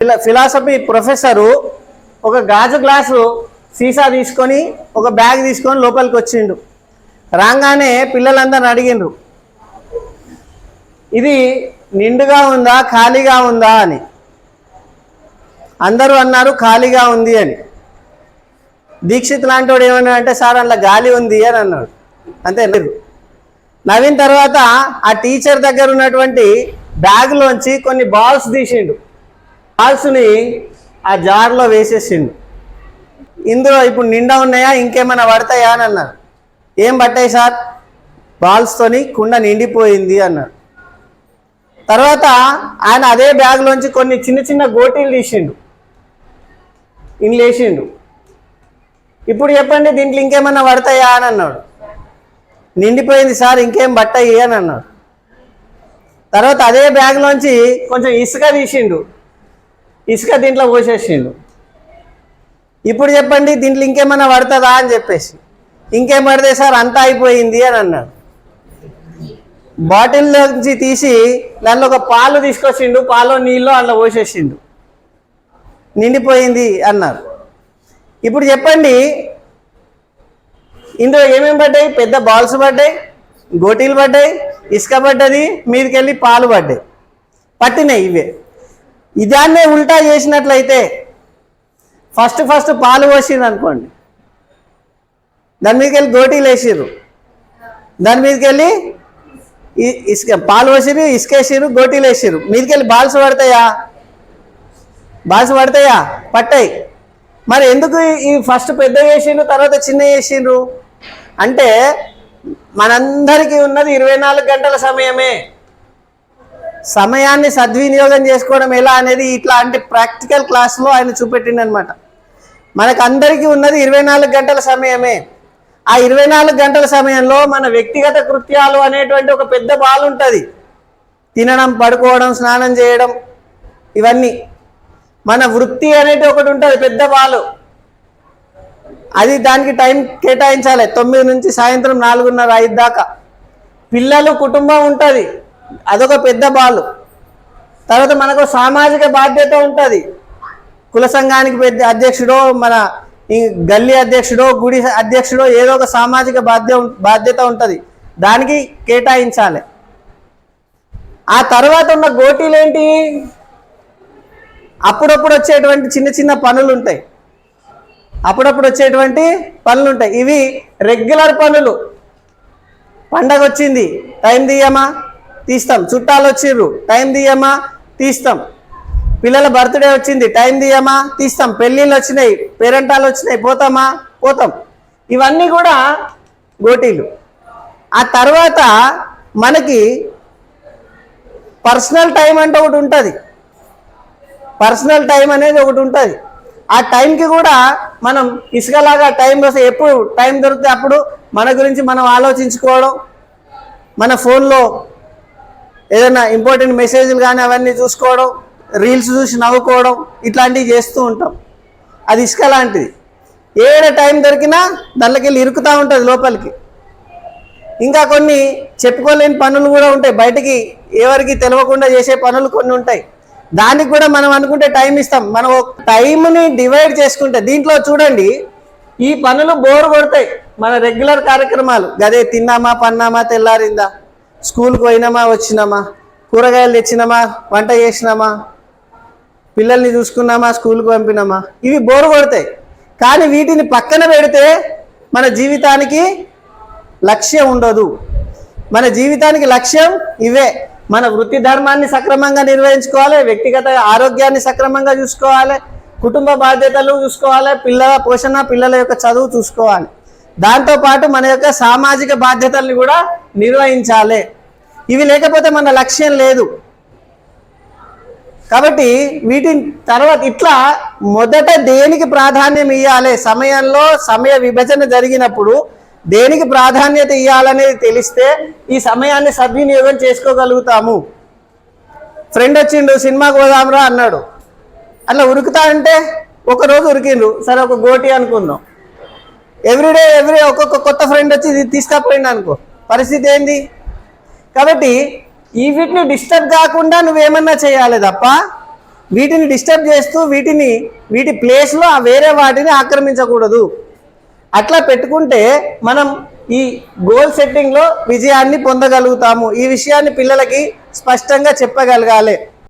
Philosophy professor ఒక గాజు glass సీసా తీసుకొని ఒక బ్యాగ్ తీసుకొని లోపలికి వచ్చిండు. రాగానే పిల్లలందరూ అడిగిండ్రు ఇది నిండుగా ఉందా ఖాళీగా ఉందా? అని. అందరూ అన్నారు ఖాళీగా ఉంది అని. దీక్షిత్ లాంటి వాడు ఏమన్నా అంటే సార్ అందులో గాలి ఉంది అని అన్నాడు. అంతే లేదు. నవ్విన తర్వాత ఆ టీచర్ దగ్గర ఉన్నటువంటి బ్యాగ్లోంచి కొన్ని బాల్స్ తీసిండు. బాల్స్ని ఆ జార్లో వేసేసిండు. ఇందులో ఇప్పుడు నిండా ఉన్నాయా? ఇంకేమైనా పడతాయా అని అన్నారు ఏం పట్టాయి సార్? బాల్స్తోని కుండ నిండిపోయింది అన్నాడు. తర్వాత ఆయన అదే బ్యాగ్లోంచి కొన్ని చిన్న చిన్న గోటీలు తీసిండు. ఇందులో వేసిండు. ఇప్పుడు చెప్పండి దీంట్లో ఇంకేమన్నా పడతాయా అని అన్నాడు. నిండిపోయింది సార్ ఇంకేం పట్టాయి అని అన్నాడు. తర్వాత అదే బ్యాగ్లోంచి కొంచెం ఇసుక తీసిండు. ఇసుక దీంట్లో పోసేసిండు. ఇప్పుడు చెప్పండి దీంట్లో ఇంకేమైనా పడుతుందా అని చెప్పేసి. ఇంకేం పడితే సార్ అంతా అయిపోయింది అని అన్నాడు. బాటిల్లోంచి తీసి దానిలో ఒక పాలు తీసుకొచ్చిండు పాలు నీళ్ళు అందులో పోసేసిండు. నిండిపోయింది అన్నారు. ఇప్పుడు చెప్పండి ఇందులో ఏమేమి పడ్డాయి? పెద్ద బాల్స్ పడ్డాయి గోటీలు పడ్డాయి ఇసుక పడ్డది మీదకెళ్ళి పాలు పడ్డాయి. పట్టినాయి ఇవే. ఇదాన్నే ఉల్టా చేసినట్లయితే ఫస్ట్ ఫస్ట్ పాలు పోసింది అనుకోండి. దాని మీదకి వెళ్ళి గోటీలు వేసిర్రు. దాని మీదకి వెళ్ళి ఇసుక పాలు పోసిరు ఇసుక గోటీలు వేసిర్రు. మీదకి వెళ్ళి బాల్స్ పడతాయా? బాల్స్ పడతాయా? పట్టాయి. మరి ఎందుకు ఈ ఫస్ట్ పెద్ద చేసిండ్రు తర్వాత చిన్న చేసిండ్రు అంటే మనందరికీ ఉన్నది ఇరవై నాలుగు గంటల సమయమే. సమయాన్ని సద్వినియోగం చేసుకోవడం ఎలా అనేది ఇట్లాంటి ప్రాక్టికల్ క్లాస్లో ఆయన చూపెట్టిండు అనమాట మనకు అందరికీ ఉన్నది ఇరవై నాలుగు గంటల సమయమే. ఆ ఇరవై నాలుగు గంటల సమయంలో మన వ్యక్తిగత కృత్యాలు అనేటువంటి ఒక పెద్ద బాల్ ఉంటుంది. తినడం పడుకోవడం స్నానం చేయడం ఇవన్నీ. మన వృత్తి అనేది ఒకటి ఉంటుంది పెద్ద బాలు. అది దానికి టైం కేటాయించాలి. తొమ్మిది నుంచి సాయంత్రం నాలుగున్నర ఐదు దాకా. పిల్లలు కుటుంబం ఉంటుంది. అదొక పెద్ద బాలు. తర్వాత మనకు సామాజిక బాధ్యత ఉంటుంది. కుల సంఘానికి పెద్ద అధ్యక్షుడో మన ఈ గల్లీ అధ్యక్షుడో గుడి అధ్యక్షుడో ఏదో ఒక సామాజిక బాధ్య బాధ్యత ఉంటుంది. దానికి కేటాయించాలి. ఆ తర్వాత ఉన్న గోటీలు ఏంటి అప్పుడప్పుడు వచ్చేటువంటి చిన్న చిన్న పనులు ఉంటాయి అప్పుడప్పుడు వచ్చేటువంటి పనులు ఉంటాయి ఇవి రెగ్యులర్ పనులు. పండగ వచ్చింది టైం తీయమా? తీస్తాం. చుట్టాలు వచ్చిర్రు టైం తీయమా? తీస్తాం. పిల్లల బర్త్డే వచ్చింది టైం తీయమా? తీస్తాం. పెళ్ళిళ్ళు వచ్చినాయి పేరెంటాలు వచ్చినాయి పోతామా? పోతాం. ఇవన్నీ కూడా గోటీలు. ఆ తర్వాత మనకి పర్సనల్ టైం అంటే ఒకటి ఉంటుంది. పర్సనల్ టైం అనేది ఒకటి ఉంటుంది. ఆ టైంకి కూడా మనం ఇసుకలాగా టైం వస్తే ఎప్పుడు టైం దొరికితే అప్పుడు మన గురించి మనం ఆలోచించుకోవడం మన ఫోన్లో ఏదైనా ఇంపార్టెంట్ మెసేజ్లు కానీ అవన్నీ చూసుకోవడం రీల్స్ చూసి నవ్వుకోవడం ఇట్లాంటివి చేస్తూ ఉంటాం. అది ఇసుక లాంటిది. ఏడ టైం దొరికినా దాంట్లోకి వెళ్ళి ఇరుకుతూ ఉంటుంది లోపలికి. ఇంకా కొన్ని చెప్పుకోలేని పనులు కూడా ఉంటాయి. బయటికి ఎవరికి తెలియకుండా చేసే పనులు కొన్ని ఉంటాయి. దానికి కూడా మనం అనుకుంటే టైం ఇస్తాం. మనం ఒక టైంని డివైడ్ చేసుకుంటే దీంట్లో చూడండి ఈ పనులు బోర్ కొడతాయి. మన రెగ్యులర్ కార్యక్రమాలు. గదే తిన్నామా పన్నామా తెల్లారిందా? స్కూల్కి పోయినామా వచ్చినామా? కూరగాయలు తెచ్చినామా వంట చేసినామా? పిల్లల్ని చూసుకున్నామా స్కూల్కి పంపినామా? ఇవి బోరు కొడతాయి. కానీ వీటిని పక్కన పెడితే మన జీవితానికి లక్ష్యం ఉండదు. మన జీవితానికి లక్ష్యం ఇవే. మన వృత్తి ధర్మాన్ని సక్రమంగా నిర్వహించుకోవాలి వ్యక్తిగత ఆరోగ్యాన్ని సక్రమంగా చూసుకోవాలి కుటుంబ బాధ్యతలు చూసుకోవాలి పిల్లల పోషణ పిల్లల యొక్క చదువు చూసుకోవాలి. దాంతోపాటు మన యొక్క సామాజిక బాధ్యతల్ని కూడా నిర్వహించాలి. ఇవి లేకపోతే మన లక్ష్యం లేదు. కాబట్టి వీటిని తర్వాత ఇట్లా మొదట దేనికి ప్రాధాన్యం ఇవ్వాలి సమయంలో సమయ విభజన జరిగినప్పుడు దేనికి ప్రాధాన్యత ఇవ్వాలనేది తెలిస్తే ఈ సమయాన్ని సద్వినియోగం చేసుకోగలుగుతాము. ఫ్రెండ్ వచ్చిండు సినిమాకు పోదాంరా అన్నాడు. అట్లా ఉరుకుతా అంటే ఒక రోజు ఉరికిండ్రు సరే ఒక గోటి అనుకుందాం. ఎవ్రీడే ఎవ్రీ ఒక్కొక్క కొత్త ఫ్రెండ్ వచ్చి ఇది తీసుకపోయింది అనుకో. పరిస్థితి ఏంది? కాబట్టి ఈ వీటిని డిస్టర్బ్ కాకుండా నువ్వేమన్నా చేయాలి తప్ప వీటిని డిస్టర్బ్ చేస్తూ వీటిని వీటి ప్లేస్లో ఆ వేరే వాటిని ఆక్రమించకూడదు. అట్లా పెట్టుకుంటే మనం ఈ గోల్ సెట్టింగ్లో విజయాన్ని పొందగలుగుతాము. ఈ విషయాన్ని పిల్లలకి స్పష్టంగా చెప్పగలగాలి.